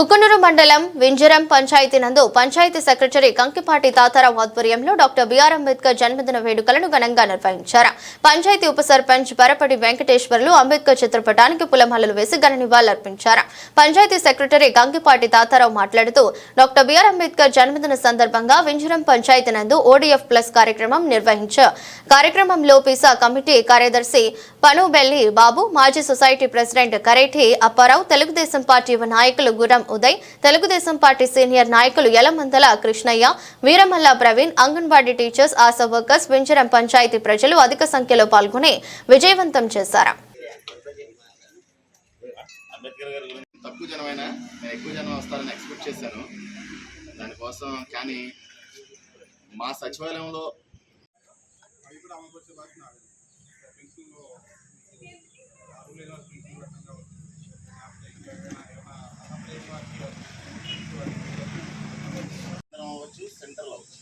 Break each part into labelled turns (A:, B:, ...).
A: కుకునూరు మండలం వింజరం పంచాయతీ నందు పంచాయతీ సెక్రటరీ కంకిపాటి తాతారావు ఆధ్వర్యంలో డాక్టర్ బిఆర్ అంబేద్కర్ జన్మదిన వేడుకలను ఘనంగా నిర్వహించారు. పంచాయతీ ఉప సర్పంచ్ పరపటి వెంకటేశ్వర్లు అంబేద్కర్ చిత్రపటానికి పులమాలలు వేసి ఘన నివాళులర్పించారు. పంచాయతీ సెక్రటరీ గంగిపాటి తాతారావు మాట్లాడుతూ డాక్టర్ బిఆర్ అంబేద్కర్ జన్మదిన సందర్భంగా వింజరం పంచాయతీ నందు ఓడిఎఫ్ ప్లస్ కార్యక్రమం నిర్వహించారు కార్యక్రమంలో పిసా కమిటీ కార్యదర్శి పనుబెల్లి బాబు మాజీ society president Karethi Apparao Telugu Desam party నాయకులు గురం ఉదయ్ తెలుగుదేశం పార్టీ సీనియర్ నాయకులు యలమందల కృష్ణయ్య వీరమల్ల ప్రవీణ్ అంగన్వాడీ టీచర్స్ ఆశా వర్కర్స్ వింజరం పంచాయతీ ప్రజలు అధిక సంఖ్య సంఖ్యలో పాల్గొని విజయవంతం చేశారు.
B: అంబేద్కర్ గారి గురించి తక్కువ జనమైనా నేను ఎక్కువ జనం వస్తారని ఎక్స్పెక్ట్ చేశాను. దానికోసం కానీ మా సచివాలయంలో
C: అవి
B: సెంట్రల్ అవ్వచ్చు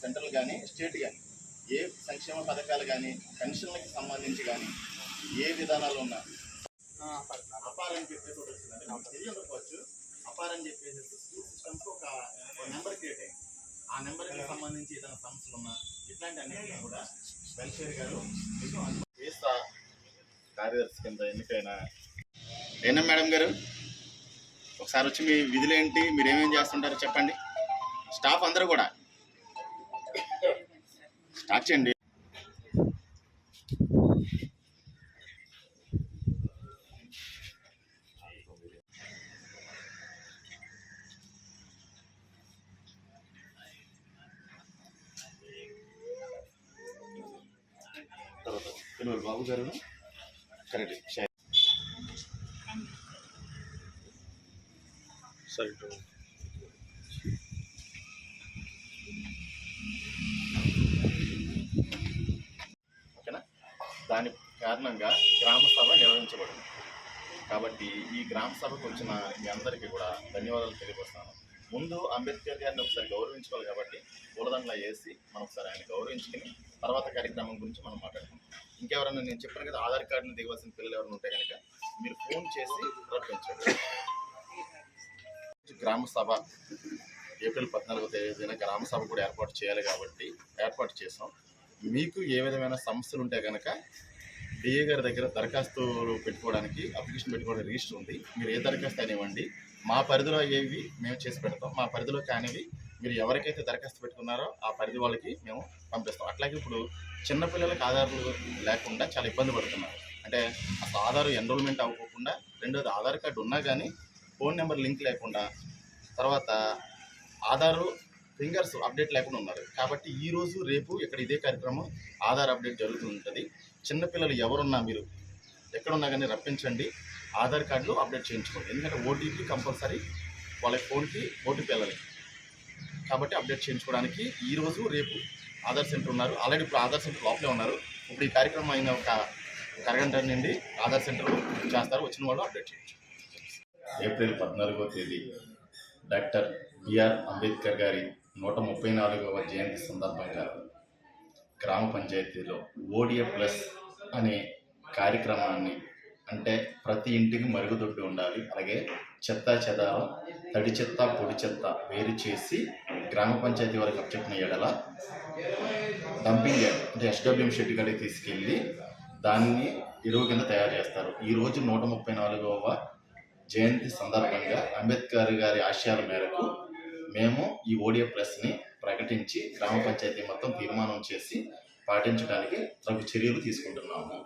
B: సెంట్రల్ కానీ స్టేట్ కానీ. ఏ సంక్షేమ పథకాలు కానీ పెన్షన్లకి సంబంధించి కానీ ఏ విధానాలు ఉన్నా అపార్ అని చెప్పేసి ఒకటి వచ్చిందంటే నాకు తెలియ ఉండకపోవచ్చు అపార్ అని చెప్పేసి స్కూల్ ఒక నెంబర్ క్రియేట్ అయింది. ఆ నెంబర్కి సంబంధించి ఏదైనా సమస్యలు ఉన్నా ఇట్లాంటి అన్నింటినీ కూడా వెల్ఫేర్ గారు చేస్తా. కార్యదర్శి కింద ఎన్నికైన. ఏనా మేడం గారు? ఒకసారి వచ్చి మీ విధులు ఏంటి? మీరు ఏమేం చేస్తుంటారో చెప్పండి. స్టాఫ్ అందరూ కూడా. స్టార్ట్ చేయండి. తర్వాత బాబు గారు కరెక్ట్. సరే దాని కారణంగా గ్రామ సభ నిర్వహించబడింది కాబట్టి ఈ గ్రామ సభకు వచ్చిన మీ అందరికీ కూడా ధన్యవాదాలు తెలియపరుస్తాను ముందు అంబేద్కర్ గారిని ఒకసారి గౌరవించుకోవాలి కాబట్టి పూలదండలు వేసి మనం ఒకసారి ఆయన గౌరవించుకుని తర్వాత కార్యక్రమం గురించి మనం మాట్లాడుకుందాం. ఇంకెవరైనా నేను చెప్పాను కదా ఆధార్ కార్డును దిగవలసిన పిల్లలు ఎవరైనా ఉంటే కనుక మీరు ఫోన్ చేసి రప్పించండి గ్రామ సభ ఏప్రిల్ పద్నాలుగో తేదీన గ్రామ సభ కూడా ఏర్పాటు చేయాలి కాబట్టి ఏర్పాటు చేసాం. మీకు ఏ విధమైన సమస్యలు ఉంటే కనుక డిఏ గారి దగ్గర దరఖాస్తు పెట్టుకోవడానికి అప్లికేషన్ పెట్టుకోవడానికి రిజిస్టర్ ఉంది. మీరు ఏ దరఖాస్తు అనేవ్వండి మా పరిధిలో అయ్యేవి మేము చేసి పెడతాం. మా పరిధిలో కానివి మీరు ఎవరికైతే దరఖాస్తు పెట్టుకున్నారో ఆ పరిధి వాళ్ళకి మేము పంపిస్తాం. అట్లాగే ఇప్పుడు చిన్నపిల్లలకు ఆధారాలు లేకుండా చాలా ఇబ్బంది పడుతున్నారు. అంటే అసలు ఆధార్ ఎన్రోల్మెంట్ అవ్వకుండా రెండోది ఆధార్ కార్డు ఉన్నా కానీ ఫోన్ నెంబర్ లింక్ లేకుండా తర్వాత ఆధారు ఫింగర్స్ అప్డేట్ లేకుండా ఉన్నారు. కాబట్టి ఈ రోజు రేపు ఇక్కడ ఇదే కార్యక్రమం ఆధార్ అప్డేట్ జరుగుతుంటుంది. చిన్నపిల్లలు ఎవరున్నా మీరు ఎక్కడున్నా కానీ రప్పించండి. ఆధార్ కార్డులో అప్డేట్ చేయించుకోండి. ఎందుకంటే ఓటీపీ కంపల్సరీ వాళ్ళ ఫోన్కి ఓటీపీ వెళ్ళాలి కాబట్టి అప్డేట్ చేయించుకోవడానికి ఈ రోజు రేపు ఆధార్ సెంటర్ ఉన్నారు. ఆల్రెడీ ఇప్పుడు ఆధార్ సెంటర్ లోపలే ఉన్నారు. ఇప్పుడు ఈ కార్యక్రమం అయిన ఒక ఒక అరగంట నుండి ఆధార్ సెంటర్ చేస్తారు. వచ్చిన వాళ్ళు అప్డేట్ చేయొచ్చు. ఏప్రిల్ పద్నాలుగో తేదీ డాక్టర్ బిఆర్ అంబేద్కర్ గారి నూట ముప్పై నాలుగవ జయంతి సందర్భంగా గ్రామ పంచాయతీలో ఓడిఏ ప్లస్ అనే కార్యక్రమాన్ని అంటే ప్రతి ఇంటికి మరుగుదొడ్డి ఉండాలి అలాగే చెత్త చెదారం తడి చెత్త పొడి చెత్త వేరు చేసి గ్రామ పంచాయతీ వారికి అప్పచెప్పిన ఎడల డంపింగ్ యార్డ్ అంటే ఎస్డబ్ల్యూఎం షెడ్ కాడికి తీసుకెళ్ళి దాన్ని ఎరువు కింద తయారు చేస్తారు. ఈరోజు నూట ముప్పై నాలుగవ జయంతి సందర్భంగా అంబేద్కర్ గారి ఆశయాల మేరకు మేము ఈ ఓడిఏ ప్లస్ని ప్రకటించి గ్రామ పంచాయతీ మొత్తం తీర్మానం చేసి పాటించడానికి తగు చర్యలు తీసుకుంటున్నాము.